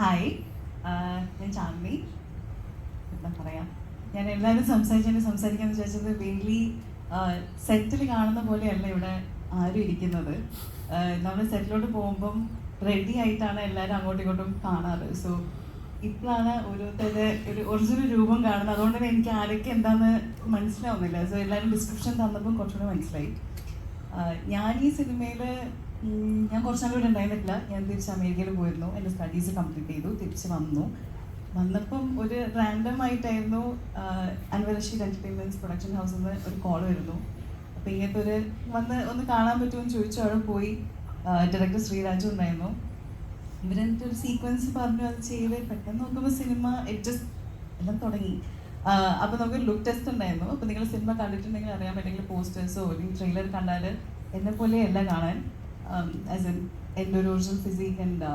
Hi ഞാൻ ചാമി എന്താ പറയാ? ഞാൻ എല്ലാവരും സംസാരിച്ചു സംസാരിക്കാന്ന് വിചാരിച്ചത് മെയിൻലി സെറ്റിൽ കാണുന്ന പോലെയല്ല ഇവിടെ ആരും ഇരിക്കുന്നത്. നമ്മൾ സെറ്റിലോട്ട് പോകുമ്പം റെഡി ആയിട്ടാണ് എല്ലാവരും അങ്ങോട്ടും ഇങ്ങോട്ടും കാണാറ്. സോ ഇപ്പോഴാണ് ഓരോരുത്തരുടെ ഒരു ഒറിജിനൽ രൂപം കാണുന്നത്. അതുകൊണ്ട് തന്നെ എനിക്ക് ആരൊക്കെ എന്താന്ന് മനസ്സിലാവുന്നില്ല. സോ എല്ലാവരും ഡിസ്ക്രിപ്ഷൻ തന്നപ്പം കുറച്ചുകൂടെ മനസ്സിലായി. ഞാൻ ഈ സിനിമയിൽ ഞാൻ കുറച്ച് ഇവിടെ ഉണ്ടായിരുന്നില്ല ഞാൻ തിരിച്ച് അമേരിക്കയിൽ പോയിരുന്നു. എന്റെ സ്റ്റഡീസ് കംപ്ലീറ്റ് ചെയ്തു. തിരിച്ച് വന്നു. വന്നപ്പം ഒരു റാൻഡം ആയിട്ടായിരുന്നു അൻവർ റഷീദ് എന്റർടൈൻമെന്റ്സ് പ്രൊഡക്ഷൻ ഹൗസിൽ നിന്ന് ഒരു കോൾ വരുന്നു. അപ്പോൾ ഇങ്ങനത്തെ ഒരു വന്ന് ഒന്ന് കാണാൻ പറ്റുമെന്ന് ചോദിച്ചു. അവിടെ പോയി ഡയറക്ടർ ശ്രീരാജു ഉണ്ടായിരുന്നു. ഇവരെന്നിട്ട് ഒരു സീക്വൻസ് പറഞ്ഞു അത് ചെയ്ത് പെട്ടെന്ന് നോക്കുമ്പോൾ സിനിമ ജസ്റ്റ് എല്ലാം തുടങ്ങി. അപ്പോൾ നമുക്ക് ലുക്ക് ടെസ്റ്റ് ഉണ്ടായിരുന്നു. അപ്പോൾ നിങ്ങൾ സിനിമ കണ്ടിട്ടുണ്ടെങ്കിൽ അറിയാൻ പറ്റുമെങ്കിൽ പോസ്റ്റേഴ്സോ അല്ലെങ്കിൽ ട്രെയിലർ കണ്ടാൽ എന്നെ പോലെയല്ല കാണാൻ. ആസ് എൻ എന്റെ ഒരു original physique and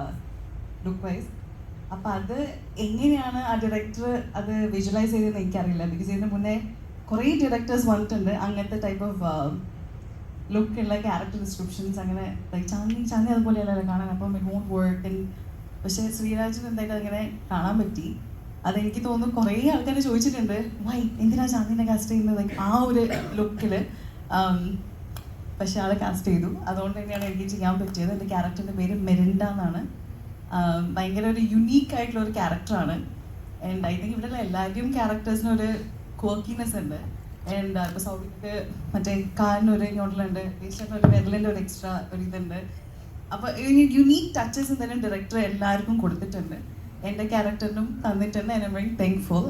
look wise അപ്പം അത് എങ്ങനെയാണ് ആ ഡയറക്ടർ അത് വിഷ്വലൈസ് ചെയ്തതെന്ന് എനിക്കറിയില്ല. ബിക്കോസ് ഇതിന് മുന്നേ കുറേ ഡയറക്ടേഴ്സ് വന്നിട്ടുണ്ട്. അങ്ങനത്തെ ടൈപ്പ് ഓഫ് ലുക്ക് ഉള്ള ക്യാരക്ടർ ഡിസ്ക്രിപ്ഷൻസ് അങ്ങനെ ലൈക്ക് ചാന്നി ചാന്നി അതുപോലെയല്ലല്ലോ കാണാൻ. അപ്പം ഇറ്റ് വോണ്ട് വർക്ക് പക്ഷേ ശ്രീരാജിന് എന്തായാലും അങ്ങനെ കാണാൻ പറ്റി. അതെനിക്ക് തോന്നുന്നു കുറേ ആൾക്കാർ ചോദിച്ചിട്ടുണ്ട് വൈ എന്തിനാ ചാന്ദിനെ കാസ്റ്റ് ചെയ്യുന്നത്? ലൈക്ക് ആ ഒരു ലുക്കിൽ പക്ഷെ ആളെ കാസ്റ്റ് ചെയ്തു. അതുകൊണ്ട് തന്നെയാണ് എനിക്ക് ചെയ്യാൻ പറ്റിയത്. എന്റെ ക്യാരക്ടറിന്റെ പേര് മെരിൻഡ എന്നാണ്. ഭയങ്കര ഒരു യുണീക്ക് ആയിട്ടുള്ള ഒരു ക്യാരക്ടറാണ് ആൻഡ് ഐ തിങ്ക് ഇവിടെയുള്ള എല്ലാവരുടെയും ക്യാരക്ടേഴ്സിനൊരു ക്വർക്കിനെസ് ഉണ്ട്. ആൻഡ് ഇപ്പോൾ സൗബിക്ക് മറ്റേ കാലിനൊരു ഈസ്റ്ററിന് ഒരു വിരലിന്റെ ഒരു എക്സ്ട്രാ ഒരു ഇതുണ്ട്. അപ്പോൾ യുണീക്ക് ടച്ചസ് എന്തായാലും ഡയറക്ടർ എല്ലാവർക്കും കൊടുത്തിട്ടുണ്ട്. എന്റെ ക്യാരക്ടറിനും തന്നിട്ടുണ്ട്. ഐ എം വെരി താങ്ക്ഫുൾ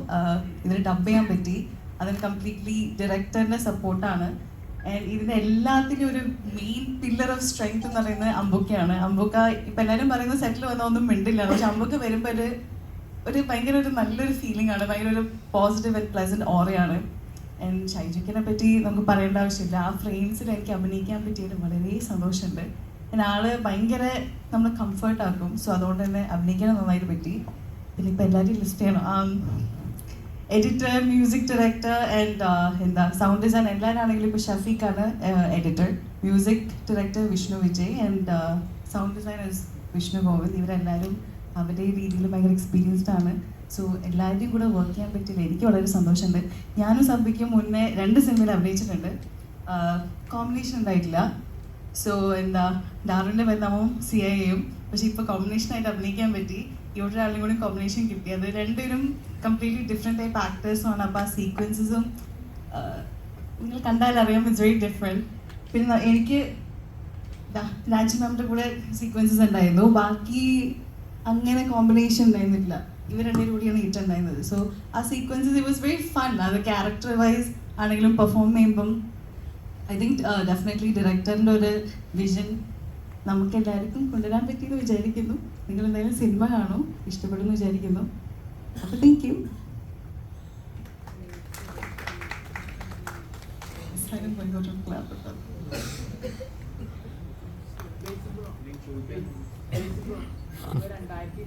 ഇതിന് ഡബ് ചെയ്യാൻ പറ്റി. അതിന് കംപ്ലീറ്റ്ലി ഡയറക്ടറിന്റെ സപ്പോർട്ടാണ് ഇതിന് എല്ലാത്തിനും ഒരു മെയിൻ പില്ലർ ഓഫ് സ്ട്രെങ്ത് എന്ന് പറയുന്നത് അമ്പുക്കയാണ് അമ്പുക്ക ഇപ്പം എല്ലാവരും പറയുന്ന സെറ്റിൽ വന്നാൽ ഒന്നും മിണ്ടില്ല. പക്ഷെ അമ്പുക്ക വരുമ്പോൾ ഒരു ഒരു ഭയങ്കര ഒരു നല്ലൊരു ഫീലിംഗ് ആണ്. ഭയങ്കര ഒരു പോസിറ്റീവ് ആൻഡ് പ്ലസന്റ് ഓറയാണ് ആൻഡ് ഷൈജുക്കിനെ പറ്റി നമുക്ക് പറയേണ്ട ആവശ്യമില്ല. ആ ഫ്രെയിംസിൽ എനിക്ക് അഭിനയിക്കാൻ പറ്റിയത് വളരെ സന്തോഷമുണ്ട്. പിന്നെ ആൾ ഭയങ്കര നമ്മൾ കംഫർട്ട് ആക്കും. സോ അതുകൊണ്ട് തന്നെ അഭിനയിക്കാൻ നന്നായിട്ട് പറ്റി. പിന്നെ ഇപ്പം എല്ലാവരും ലിസ്റ്റ് ചെയ്യണം. എഡിറ്റർ മ്യൂസിക് ഡയറക്ടർ ആൻഡ് എന്താ സൗണ്ട് ഡിസൈൻ എല്ലാവരാണെങ്കിലും ഇപ്പോൾ ഷഫീഖാണ് editor music director Vishnu Vijay and sound design Vishnu Govind. ഇവരെല്ലാവരും അവരുടെ രീതിയിൽ ഭയങ്കര എക്സ്പീരിയൻസ്ഡ് ആണ്. സോ എല്ലാവരുടെയും കൂടെ വർക്ക് ചെയ്യാൻ പറ്റില്ല. എനിക്ക് വളരെ സന്തോഷമുണ്ട്. ഞാനും സബ്ബിക്കും മുന്നേ രണ്ട് സിനിമയിൽ അഭിനയിച്ചിട്ടുണ്ട്. കോമ്പിനേഷൻ ഉണ്ടായിട്ടില്ല. സോ എന്താ ഡാറിന്റെ ബന്ധവും സി ഐ എയും പക്ഷെ ഇപ്പോൾ കോമ്പിനേഷനായിട്ട് അഭിനയിക്കാൻ പറ്റി. ഇവിടെ ഒരാളും കൂടി കോമ്പിനേഷൻ കിട്ടി. അത് രണ്ടുപേരും കംപ്ലീറ്റ്ലി ഡിഫറെന്റ് ടൈപ്പ് ആക്ടേഴ്സുമാണ് അപ്പോൾ ആ സീക്വൻസസും നിങ്ങൾ കണ്ടാൽ അറിയാം ഇറ്റ്സ് വെരി ഡിഫറെന്റ് പിന്നെ എനിക്ക് രാജി മാമിന്റെ കൂടെ സീക്വൻസസ് ഉണ്ടായിരുന്നു. ബാക്കി അങ്ങനെ കോമ്പിനേഷൻ ഉണ്ടായിരുന്നില്ല. ഇവർ രണ്ടുപേരും കൂടിയാണ് ഹിറ്റ് ഉണ്ടായിരുന്നത്. സോ ആ sequences it was very fun അത് ക്യാരക്ടർ വൈസ് ആണെങ്കിലും പെർഫോം ചെയ്യുമ്പം ഐ തിങ്ക് ഡെഫിനറ്റ്ലി ഡയറക്ടറിന്റെ ഒരു വിഷൻ നമുക്ക് എല്ലാവർക്കും കൊണ്ടുവരാൻ പറ്റിയെന്ന് വിചാരിക്കുന്നു. നിങ്ങൾ എന്തായാലും സിനിമ കാണും. ഇഷ്ടപ്പെടുമെന്ന് വിചാരിക്കുന്നു. അപ്പോൾ താങ്ക് യു രണ്ടായിരത്തി